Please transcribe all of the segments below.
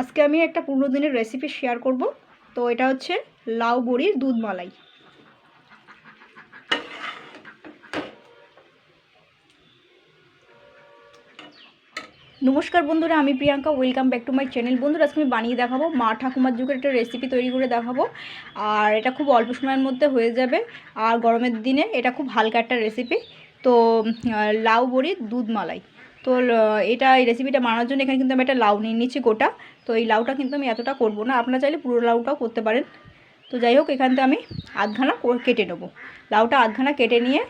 আজকে আমি একটা পুরনো দিনের রেসিপি শেয়ার করব। তো এটা হচ্ছে লাউ বড়ির দুধ মালাই। নমস্কার বন্ধুরা, আমি Priyanka welcome back to my channel বন্ধুরা, আজকে আমি বানিয়ে দেখাবো, মা ঠাকুমার যুগের একটা রেসিপি তৈরি করে দেখাবো। আর এটা খুব অল্প সময়ের মধ্যে হয়ে যাবে। আর গরমের দিনে এটা খুব হালকা একটা রেসিপি তো লাউ বড়ির দুধ মালাই। তো এটা, এই রেসিপিটা বানানোর জন্য এখানে কিন্তু আমি একটা লাউ নিয়ে নিচ্ছি গোটা। তো এই লাউটা কিন্তু আমি এতটা করব না। আপনারা চাইলে পুরো লাউটাও করতে পারেন। তো যাই হোক, এখান থেকে আমি আধখানা কেটে নেব। লাউটা আধখানা কেটে নিয়ে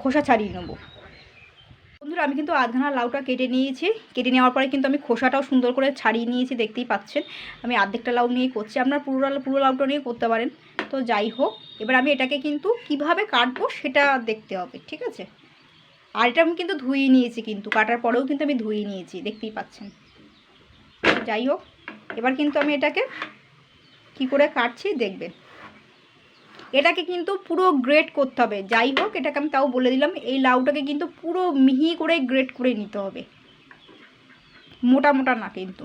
খোসা ছাড়িয়ে নেব। বন্ধুরা, আমি কিন্তু আধখানা লাউটা কেটে নিয়েছি। কেটে নেওয়ার পরে কিন্তু আমি খোসাটাও সুন্দর করে ছাড়িয়ে নিয়েছি, দেখতেই পাচ্ছেন। আমি অর্ধেকটা লাউ নিয়েই করছি। আপনার পুরো পুরো লাউটা নিয়ে করতে পারেন। তো যাই হোক, এবার আমি এটাকে কিন্তু কীভাবে কাটবো সেটা দেখতে হবে, ঠিক আছে? আর এটা আমি কিন্তু ধুয়ে নিয়েছি কিন্তু, কাটার পরেও কিন্তু আমি ধুয়ে নিয়েছি, দেখতেই পাচ্ছেন। যাই হোক, এবার কিন্তু আমি এটাকে কি করে কাটছি দেখবেন। এটাকে কিন্তু পুরো গ্রেট করতে হবে, যাই হোক, এটাকে আমি তাও বলে দিলাম, এই লাউটাকে কিন্তু পুরো মিহি করে গ্রেট করে নিতে হবে। মোটা মোটা না কিন্তু।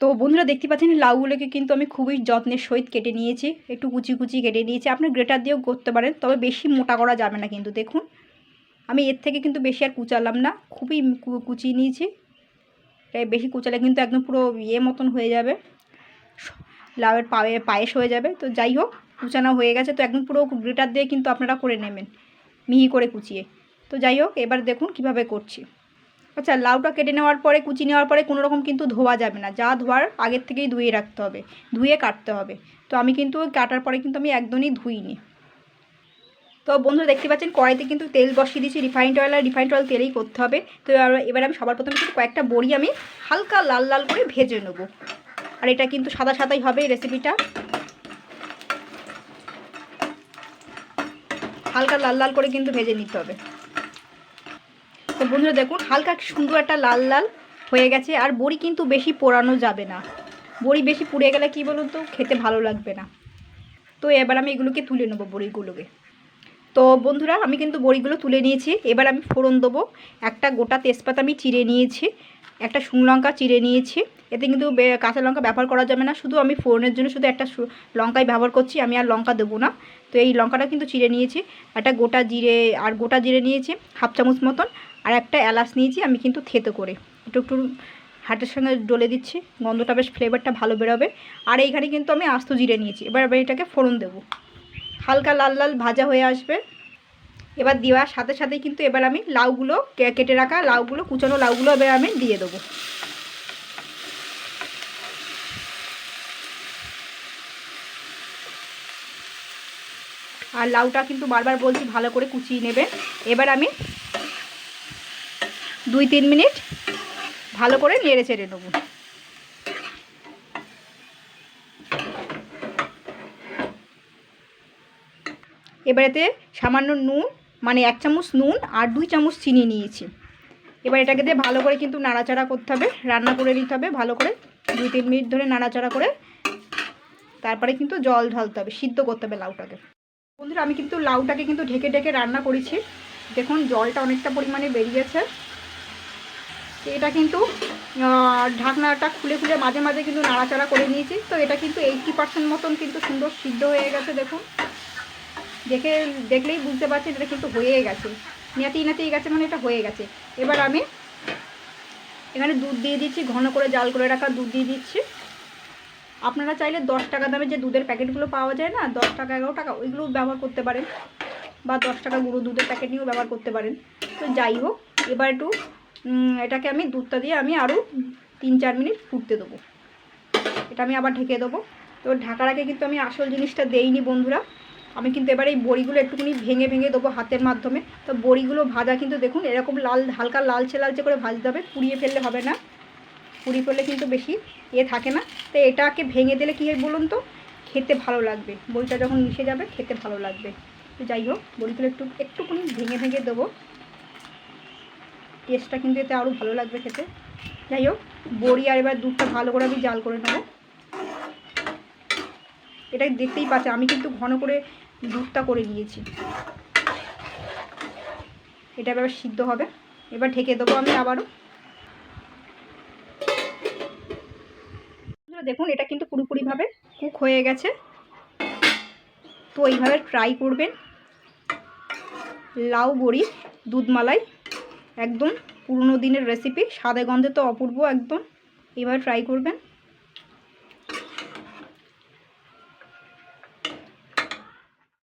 তো বন্ধুরা, দেখতে পাচ্ছেন লাউগুলোকে কিন্তু আমি খুবই যত্নের সহিত কেটে নিয়েছি, একটু কুচি কুচি কেটে নিয়েছি আপনি গ্রেটার দিয়েও করতে পারেন, তবে বেশি মোটা করা যাবে না কিন্তু, দেখুন। আমি এর থেকে কিন্তু বেশি আর কুচালাম না, খুবই কুচিয়ে নিয়েছি। তাই বেশি কুচালে কিন্তু একদম পুরো ইয়ে মতন হয়ে যাবে। লাউয়ের পায়ে, পায়েস হয়ে যাবে। তো যাই হোক, কুচানো হয়ে গেছে। তো একদম পুরো গ্রেটার দিয়ে কিন্তু আপনারা করে নেবেন, মিহি করে কুচিয়ে। তো যাই হোক, এবার দেখুন কীভাবে করছি। আচ্ছা লাউটা কেটে নেওয়ার পরে কুচি নেওয়ার পরে কোনো রকম কিন্তু ধোয়া যাবে না। যা ধোয়ার আগের থেকেই ধুয়ে রাখতে হবে, ধুয়ে কাটতে হবে। তো আমি কিন্তু কাটার পরে কিন্তু আমি একদমই ধুইনি। তো বন্ধুরা দেখতে পাচ্ছেন, কড়াইতে কিন্তু তেল বসিয়ে দিয়েছি রিফাইন্ড অয়েল আর রিফাইন্ড অয়েল তেলেই করতে হবে। তো এবার- আমি সবার প্রথমে কিন্তু কয়েকটা বড়ি আমি হালকা লাল লাল করে ভেজে নেব। আর এটা কিন্তু সাদা সাদাই হবে রেসিপিটা হালকা লাল লাল করে কিন্তু ভেজে নিতে হবে। তো বন্ধুরা দেখুন, হালকা সুন্দর একটা লাল লাল হয়ে গেছে, আর বড়ি কিন্তু বেশি পোড়ানো যাবে না। বড়ি বেশি পুড়ে গেলে কি বলুন তো, খেতে ভালো লাগবে না। তো এবার আমি এগুলোকে তুলে নেব বড়িগুলোকে। তো বন্ধুরা, আমি কিন্তু বড়িগুলো তুলে নিয়েছি। এবার আমি ফোড়ন দেবো। একটা গোটা তেজপাতা আমি চিড়ে নিয়েছি, একটা শুকনো লঙ্কা চিড়ে নিয়েছি। এতে কিন্তু কাঁচা লঙ্কা ব্যবহার করা যাবে না। শুধু আমি ফোড়নের জন্য শুধু একটা লঙ্কাই ব্যবহার করছি, আমি আর লঙ্কা দেবো না। তো এই লঙ্কাটা কিন্তু চিড়ে নিয়েছি। একটা গোটা জিরে, আর গোটা জিরে নিয়েছি, হাফ চামচ মতন। আর একটা এলাচ নিয়েছি, আমি কিন্তু থেতো করে। একটু একটু হাটের সঙ্গে ডলে দিচ্ছি, গন্ধটা বেশ ফ্লেভারটা ভালো বেরোবে। আর এইখানে কিন্তু আমি আস্ত জিরে নিয়েছি। এবার এবার এটাকে ফোড়ন দেবো। হালকা লাল লাল ভাজা হয়ে আসবে। এবার দেওয়ার সাথে সাথে কিন্তু এবার আমি লাউগুলো কেটে রাখা লাউগুলো, কুচানো লাউগুলো এবার আমি দিয়ে দেবো। আর লাউটা কিন্তু বারবার বলছি ভালো করে কুচিয়ে নেবে। এবার আমি দুই তিন মিনিট ভালো করে নেড়ে চেড়ে নেব। এবারেতে সামান্য নুন মানে এক চামচ নুন আর দুই চামচ চিনি নিয়েছি। এবার এটাকে দিয়ে ভালো করে কিন্তু নাড়াচাড়া করতে হবে, রান্না করে নিতে হবে, ভালো করে দুই তিন মিনিট ধরে নাড়াচাড়া করে। তারপরে কিন্তু জল ঢালতে হবে, সিদ্ধ করতে হবে লাউটাকে। বন্ধুরা, আমি কিন্তু লাউটাকে কিন্তু ঢেকে ঢেকে রান্না করেছি। দেখুন, জলটা অনেকটা পরিমাণে বেরিয়েছে। এটা কিন্তু ঢাকনাটা খুলে খুলে মাঝে মাঝে কিন্তু নাড়াচাড়া করে নিয়েছি। তো এটা কিন্তু এইটটি পার্সেন্ট মতন কিন্তু সুন্দর সিদ্ধ হয়ে গেছে, দেখুন। দেখে, দেখলেই বুঝতে পারছেন এটা কিন্তু হয়ে গেছে। নেতেই নেতেই গেছে মানে এটা হয়ে গেছে। এবার আমি এখানে দুধ দিয়ে দিচ্ছি, ঘন করে জাল করে রাখা দুধ দিয়ে দিচ্ছি। আপনারা চাইলে দশ টাকা দামে যে দুধের প্যাকেটগুলো পাওয়া যায় না, দশ টাকা, এগারো টাকা ওইগুলো ব্যবহার করতে পারেন। বা দশ টাকা গুঁড়ো দুধের প্যাকেট নিয়েও ব্যবহার করতে পারেন। তো যাই হোক, এবার একটু এটাকে আমি দুধটা দিয়ে আমি আরও তিন চার মিনিট ফুটতে দেবো। এটা আমি আবার ঢেকে দেবো। তো ঢাকার আগে কিন্তু আমি আসল জিনিসটা দেইনি বন্ধুরা। আমি কিন্তু এবার এই বড়িগুলো একটুখানি ভেঙে ভেঙে দেবো হাতের মাধ্যমে। তো বড়িগুলো ভাজা কিন্তু দেখুন, এরকম লাল, হালকা লালচে লালচে করে ভাজতে হবে, পুড়িয়ে ফেললে হবে না। পুড়িয়ে ফেললে কিন্তু বেশি এ থাকে না। তো এটাকে ভেঙে দিলে কী হয় বলুন তো? খেতে ভালো লাগবে। বড়িটা যখন মিশে যাবে, খেতে ভালো লাগবে। তো যাই হোক, বড়িগুলো একটু, একটুখানি ভেঙে ভেঙে দেবো। টেস্টটা কিন্তু এতে আরও ভালো লাগবে খেতে। যাই হোক, বড়ি আর এবার দুধটা ভালো করে আমি জাল করে নেব। এটা দেখতেই পাচ্ছে। আমি কিন্তু ঘন করে দুধটা করে নিয়েছি। এটা এবার সিদ্ধ হবে। এবার ঢেকে দেবো আমি আবারও। দেখুন, এটা কিন্তু পুরোপুরিভাবে কুক হয়ে গেছে। তো এইভাবে ট্রাই করবেন। লাউ, বড়ি দুধ মালাই একদম পুরনো দিনের রেসিপি। স্বাদে গন্ধে তো অপূর্ব, একদম। এবার ট্রাই করবেন।